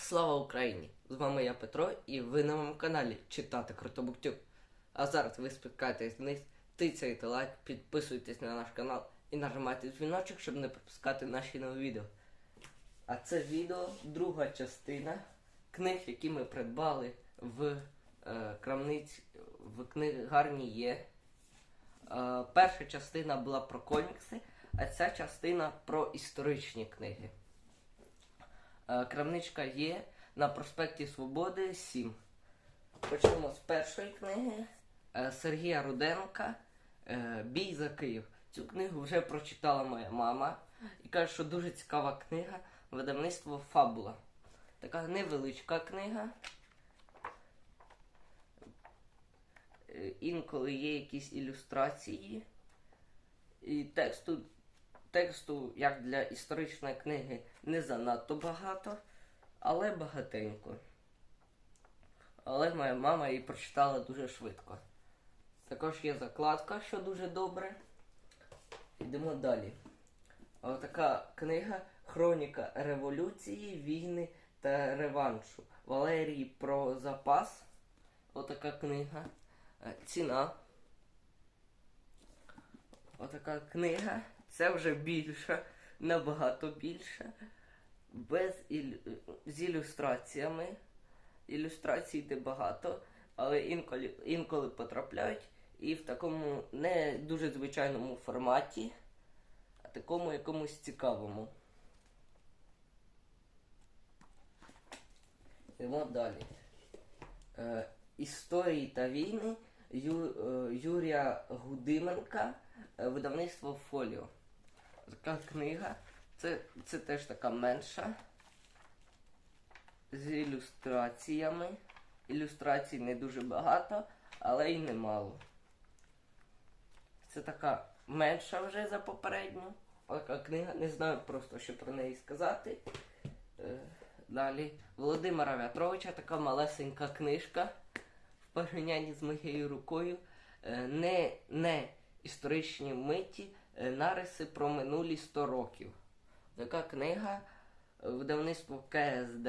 Слава Україні! З вами я Петро і ви на моєму каналі Читати Крутобуктюк. А зараз ви спускаєтесь вниз, тицяйте лайк, підписуйтесь на наш канал і нажимайте дзвіночок, щоб не пропускати наші нові відео. А це відео друга частина книг, які ми придбали в е, крамниці в книгарні є. Е, перша частина була про комікси, а ця частина про історичні книги. Е, Крамничка є на проспекті Свободи 7. Почнемо з першої книги е, Сергія Руденка е, Бій за Київ. Цю книгу вже прочитала моя мама і каже, що дуже цікава книга видавництво Фабула. Така невеличка книга. Інколи є якісь ілюстрації. І тексту Тексту, як для історичної книги, не занадто багато, але багатенько. Але моя мама її прочитала дуже швидко. Також є закладка, що дуже добре. Йдемо далі. Отака книга Хроніка революції, війни та реваншу. Валерій про запас. Отака книга. Е, Ціна. Отака книга. Це вже більше, набагато більше. Без ілю... з ілюстраціями. Ілюстрацій йде багато, але інколи, інколи потрапляють і в такому не дуже звичайному форматі, а такому якомусь цікавому. Йдемо далі. Е, Історії та війни Ю, е, Юрія Гудименка, е, видавництво Фоліо. Така книга. Це, це теж така менша. З ілюстраціями. Ілюстрацій не дуже багато, але й немало. Це така менша вже за попередню. Така книга, не знаю просто, що про неї сказати. Е, Далі Володимира Вятровича, така малесенька книжка в порівнянні з моєю рукою. Е, Не, не історичні миті, нариси про минулі 100 років. Така книга е, видавництво КСД.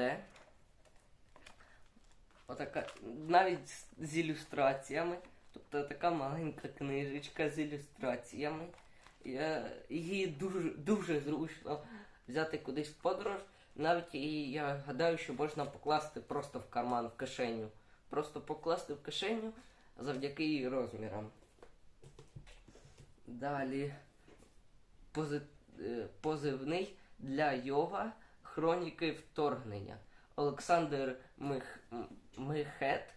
Отака, навіть з, ілюстраціями. Тобто така маленька книжечка з ілюстраціями. Я, її дуже, дуже зручно взяти кудись в подорож. Навіть її, я гадаю, що можна покласти просто в карман, в кишеню. Просто покласти в кишеню завдяки її розмірам. Далі е, позивний для йога хроніки вторгнення. Олександр Мих... Михет,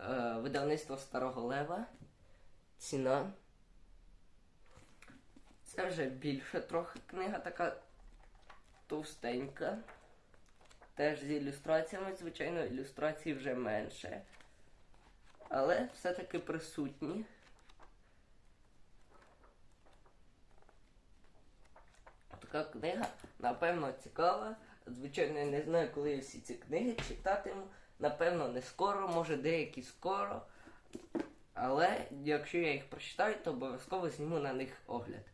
е, видавництво Старого Лева. Ціна. Це вже більше трохи книга така товстенька. Теж з ілюстраціями, звичайно, ілюстрацій вже менше. Але все-таки присутні. Така книга, напевно, цікава. Звичайно, я не знаю, коли я всі ці книги читатиму. Напевно, не скоро, може деякі скоро. Але якщо я їх прочитаю, то обов'язково зніму на них огляд.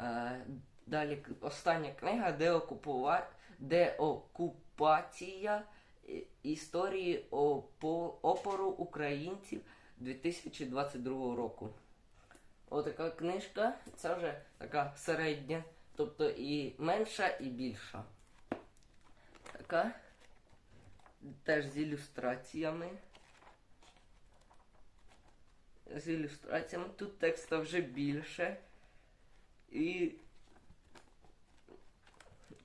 Е, далі остання книга Деокупува... Деокупація історії опо- опору українців 2022 року. Отака книжка, це вже така середня, тобто і менша, і більша. Така. Теж з ілюстраціями. З ілюстраціями. Тут текста вже більше. І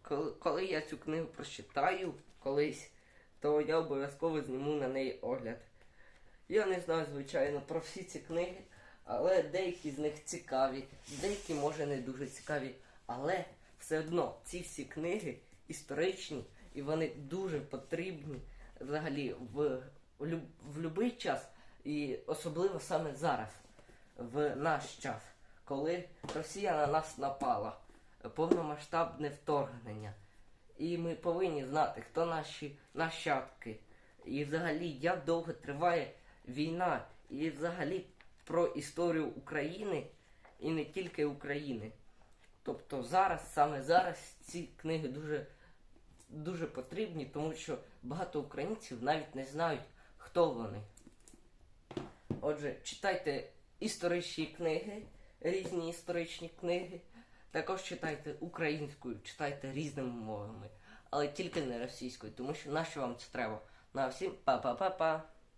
коли, коли я цю книгу прочитаю колись, то я обов'язково зніму на неї огляд. Я не знаю, звичайно, про всі ці книги, але деякі з них цікаві, деякі, може, не дуже цікаві. Але все одно ці всі книги історичні і вони дуже потрібні взагалі в, в, в будь-який час, і особливо саме зараз, в наш час, коли Росія на нас напала, повномасштабне вторгнення. І ми повинні знати, хто наші нащадки, і взагалі як довго триває війна, і взагалі про історію України і не тільки України. Тобто зараз, саме зараз, ці книги дуже дуже потрібні, тому що багато українців навіть не знають, хто вони. Отже, читайте історичні книги, різні історичні книги. Також читайте українською, читайте різними мовами, але тільки не російською, тому що нащо вам це треба? На всім па-па-па-па.